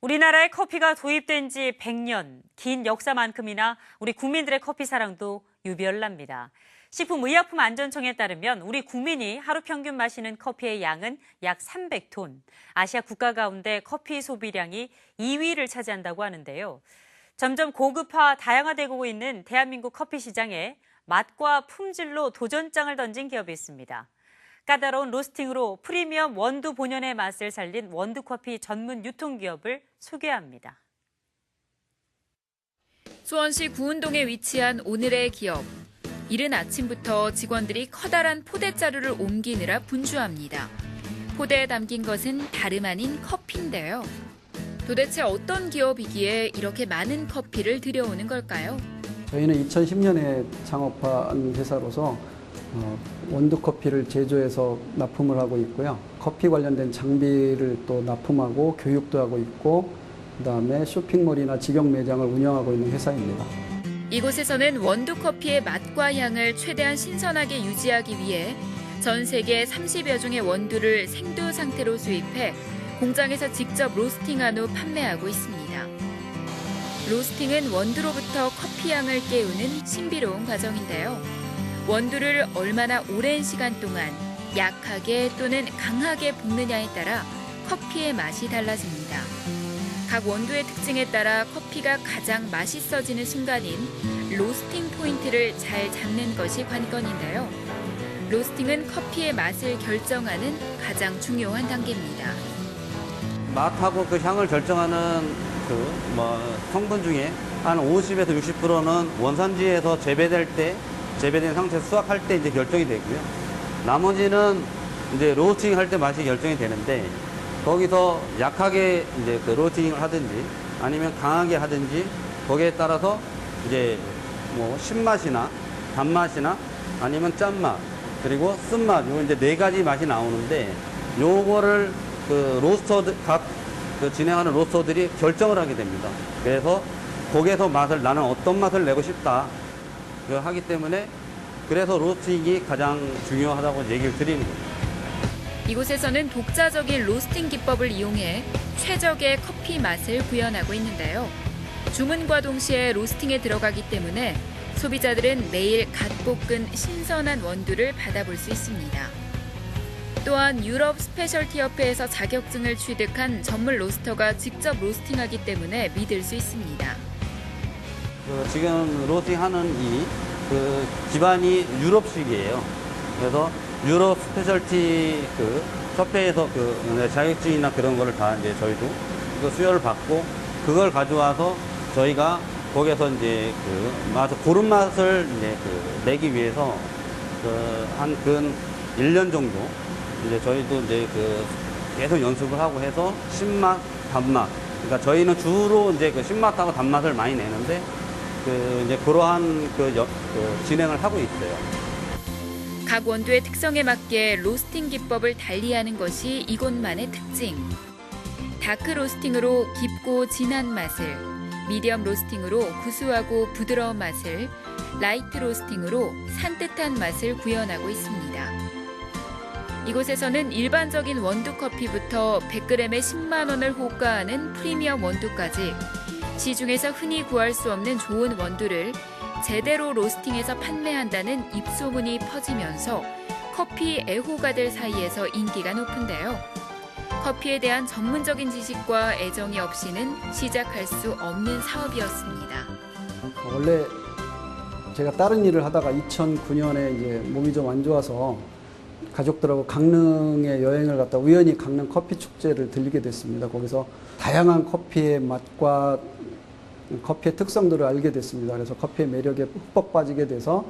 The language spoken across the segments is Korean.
우리나라에 커피가 도입된 지 100년, 긴 역사만큼이나 우리 국민들의 커피 사랑도 유별납니다. 식품의약품안전청에 따르면 우리 국민이 하루 평균 마시는 커피의 양은 약 300톤, 아시아 국가 가운데 커피 소비량이 2위를 차지한다고 하는데요. 점점 고급화, 다양화되고 있는 대한민국 커피 시장에 맛과 품질로 도전장을 던진 기업이 있습니다. 까다로운 로스팅으로 프리미엄 원두 본연의 맛을 살린 원두커피 전문 유통기업을 소개합니다. 수원시 구운동에 위치한 오늘의 기업. 이른 아침부터 직원들이 커다란 포대자루를 옮기느라 분주합니다. 포대에 담긴 것은 다름 아닌 커피인데요. 도대체 어떤 기업이기에 이렇게 많은 커피를 들여오는 걸까요? 저희는 2010년에 창업한 회사로서 어, 원두 커피를 제조해서 납품을 하고 있고요. 커피 관련된 장비를 또 납품하고 교육도 하고 있고 그다음에 쇼핑몰이나 직영 매장을 운영하고 있는 회사입니다. 이곳에서는 원두 커피의 맛과 향을 최대한 신선하게 유지하기 위해 전 세계 30여 종의 원두를 생두 상태로 수입해 공장에서 직접 로스팅한 후 판매하고 있습니다. 로스팅은 원두로부터 커피 향을 깨우는 신비로운 과정인데요. 원두를 얼마나 오랜 시간 동안 약하게 또는 강하게 볶느냐에 따라 커피의 맛이 달라집니다. 각 원두의 특징에 따라 커피가 가장 맛있어지는 순간인 로스팅 포인트를 잘 잡는 것이 관건인데요. 로스팅은 커피의 맛을 결정하는 가장 중요한 단계입니다. 맛하고 그 향을 결정하는 그 뭐 성분 중에 한 50에서 60%는 원산지에서 재배될 때 재배된 상태 수확할 때 이제 결정이 되고요. 나머지는 이제 로스팅 할 때 맛이 결정이 되는데 거기서 약하게 이제 그 로스팅을 하든지 아니면 강하게 하든지 거기에 따라서 이제 뭐 신맛이나 단맛이나 아니면 짠맛 그리고 쓴맛 요 이제 네 가지 맛이 나오는데 요거를 그 로스터들 각그 진행하는 로스터들이 결정을 하게 됩니다. 그래서 거기에서 맛을 나는 어떤 맛을 내고 싶다 그 하기 때문에 그래서 로스팅이 가장 중요하다고 얘기를 드리는 거예요. 이곳에서는 독자적인 로스팅 기법을 이용해 최적의 커피 맛을 구현하고 있는데요. 주문과 동시에 로스팅에 들어가기 때문에 소비자들은 매일 갓 볶은 신선한 원두를 받아볼 수 있습니다. 또한 유럽 스페셜티 협회에서 자격증을 취득한 전문 로스터가 직접 로스팅하기 때문에 믿을 수 있습니다. 그 지금 로스팅하는 이 그 기반이 유럽식이에요. 그래서 유럽 스페셜티 그 협회에서 그 자격증이나 그런 거를 다 이제 저희도 그 수여를 받고 그걸 가져와서 저희가 거기에서 이제 그 맛, 고른 맛을 이제 그 내기 위해서 그 한 근 1년 정도 이제 저희도 이제 그 계속 연습을 하고 해서 신맛, 단맛. 그러니까 저희는 주로 이제 그 신맛하고 단맛을 많이 내는데 그 이제 그러한 그, 여- 그 진행을 하고 있어요. 각 원두의 특성에 맞게 로스팅 기법을 달리하는 것이 이곳만의 특징. 다크 로스팅으로 깊고 진한 맛을, 미디엄 로스팅으로 구수하고 부드러운 맛을, 라이트 로스팅으로 산뜻한 맛을 구현하고 있습니다. 이곳에서는 일반적인 원두 커피부터 100g에 10만 원을 호가하는 프리미엄 원두까지 시중에서 흔히 구할 수 없는 좋은 원두를 제대로 로스팅해서 판매한다는 입소문이 퍼지면서 커피 애호가들 사이에서 인기가 높은데요. 커피에 대한 전문적인 지식과 애정이 없이는 시작할 수 없는 사업이었습니다. 원래 제가 다른 일을 하다가 2009년에 이제 몸이 좀 안 좋아서 가족들하고 강릉에 여행을 갔다 우연히 강릉 커피 축제를 들리게 됐습니다. 거기서 다양한 커피의 맛과 커피의 특성들을 알게 됐습니다. 그래서 커피의 매력에 흠뻑 빠지게 돼서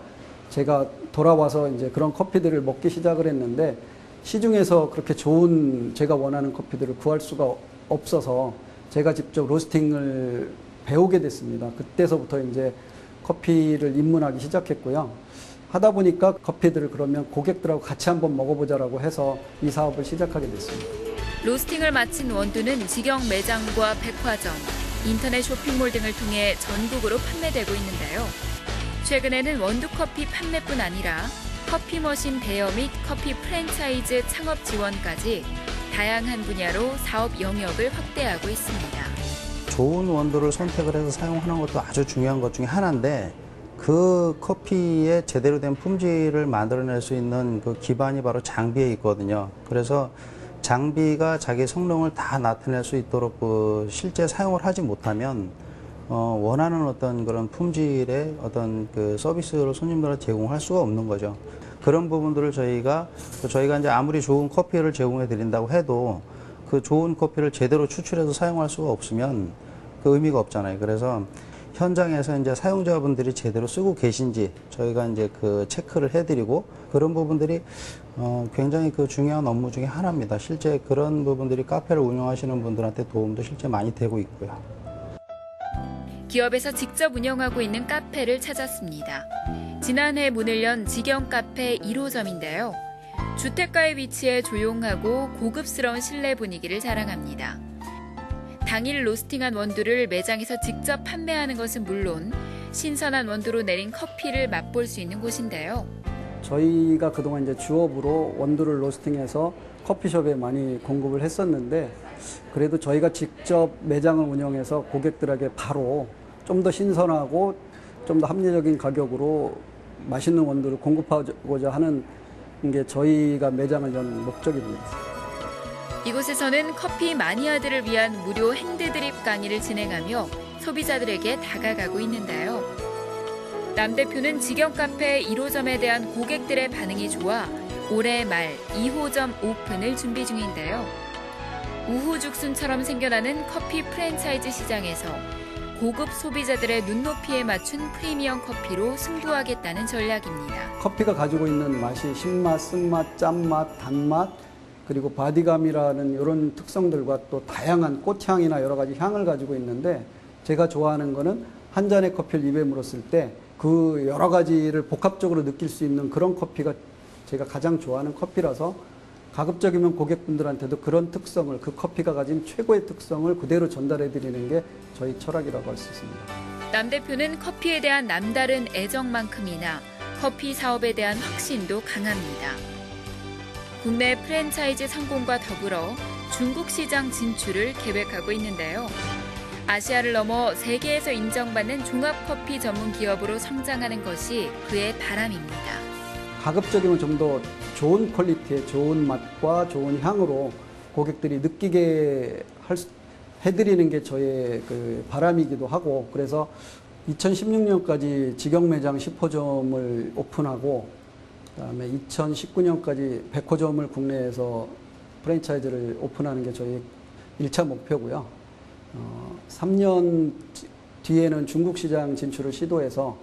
제가 돌아와서 이제 그런 커피들을 먹기 시작을 했는데 시중에서 그렇게 좋은 제가 원하는 커피들을 구할 수가 없어서 제가 직접 로스팅을 배우게 됐습니다. 그때서부터 이제 커피를 입문하기 시작했고요. 하다 보니까 커피들을 그러면 고객들하고 같이 한번 먹어보자라고 해서 이 사업을 시작하게 됐습니다. 로스팅을 마친 원두는 직영 매장과 백화점, 인터넷 쇼핑몰 등을 통해 전국으로 판매되고 있는데요. 최근에는 원두 커피 판매뿐 아니라 커피 머신 대여 및 커피 프랜차이즈 창업 지원까지 다양한 분야로 사업 영역을 확대하고 있습니다. 좋은 원두를 선택을 해서 사용하는 것도 아주 중요한 것 중에 하나인데 그 커피의 제대로 된 품질을 만들어낼 수 있는 그 기반이 바로 장비에 있거든요. 그래서 장비가 자기 성능을 다 나타낼 수 있도록 그 실제 사용을 하지 못하면 어, 원하는 어떤 그런 품질의 어떤 그 서비스를 손님들한테 제공할 수가 없는 거죠. 그런 부분들을 저희가 저희가 이제 아무리 좋은 커피를 제공해 드린다고 해도 그 좋은 커피를 제대로 추출해서 사용할 수가 없으면 그 의미가 없잖아요. 그래서 현장에서 이제 사용자분들이 제대로 쓰고 계신지 저희가 이제 그 체크를 해드리고 그런 부분들이 어, 굉장히 그 중요한 업무 중에 하나입니다. 실제 그런 부분들이 카페를 운영하시는 분들한테 도움도 실제 많이 되고 있고요. 기업에서 직접 운영하고 있는 카페를 찾았습니다. 지난해 문을 연 직영 카페 1호점인데요. 주택가에 위치해 조용하고 고급스러운 실내 분위기를 자랑합니다. 당일 로스팅한 원두를 매장에서 직접 판매하는 것은 물론 신선한 원두로 내린 커피를 맛볼 수 있는 곳인데요. 저희가 그동안 이제 주업으로 원두를 로스팅해서 커피숍에 많이 공급을 했었는데 그래도 저희가 직접 매장을 운영해서 고객들에게 바로 좀 더 신선하고 좀 더 합리적인 가격으로 맛있는 원두를 공급하고자 하는 게 저희가 매장을 연 목적입니다. 이곳에서는 커피 마니아들을 위한 무료 핸드드립 강의를 진행하며 소비자들에게 다가가고 있는데요. 남 대표는 직영 카페 1호점에 대한 고객들의 반응이 좋아 올해 말 2호점 오픈을 준비 중인데요. 우후죽순처럼 생겨나는 커피 프랜차이즈 시장에서 고급 소비자들의 눈높이에 맞춘 프리미엄 커피로 승부하겠다는 전략입니다. 커피가 가지고 있는 맛이 신맛, 쓴맛, 짠맛, 단맛, 그리고 바디감이라는 이런 특성들과 또 다양한 꽃향이나 여러 가지 향을 가지고 있는데 제가 좋아하는 거는 한 잔의 커피를 입에 물었을 때 그 여러 가지를 복합적으로 느낄 수 있는 그런 커피가 제가 가장 좋아하는 커피라서 가급적이면 고객분들한테도 그런 특성을 그 커피가 가진 최고의 특성을 그대로 전달해 드리는 게 저희 철학이라고 할 수 있습니다. 남 대표는 커피에 대한 남다른 애정만큼이나 커피 사업에 대한 확신도 강합니다. 국내 프랜차이즈 성공과 더불어 중국 시장 진출을 계획하고 있는데요. 아시아를 넘어 세계에서 인정받는 종합커피 전문 기업으로 성장하는 것이 그의 바람입니다. 가급적이면 좀 더 좋은 퀄리티의 좋은 맛과 좋은 향으로 고객들이 느끼게 할 수- 해드리는 게 저의 그 바람이기도 하고 그래서 2016년까지 직영 매장 10호점을 오픈하고 그다음에 2019년까지 100호점을 국내에서 프랜차이즈를 오픈하는 게 저희 1차 목표고요. 어, 3년 뒤에는 중국 시장 진출을 시도해서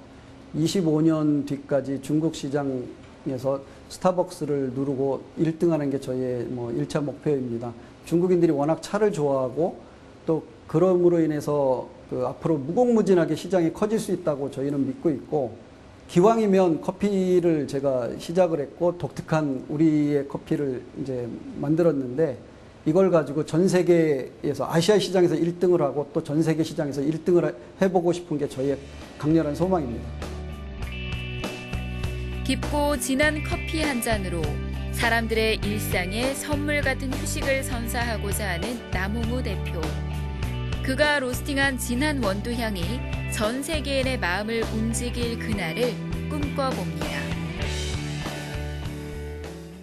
25년 뒤까지 중국 시장에서 스타벅스를 누르고 1등 하는 게 저희의 뭐 1차 목표입니다. 중국인들이 워낙 차를 좋아하고 또 그럼으로 인해서 그 앞으로 무궁무진하게 시장이 커질 수 있다고 저희는 믿고 있고 기왕이면 커피를 제가 시작을 했고 독특한 우리의 커피를 이제 만들었는데 이걸 가지고 전 세계에서 아시아 시장에서 1등을 하고 또 전 세계 시장에서 1등을 해보고 싶은 게 저희의 강렬한 소망입니다. 깊고 진한 커피 한 잔으로 사람들의 일상에 선물 같은 휴식을 선사하고자 하는 남홍우 대표. 그가 로스팅한 진한 원두 향이 전 세계인의 마음을 움직일 그날을 꿈꿔봅니다.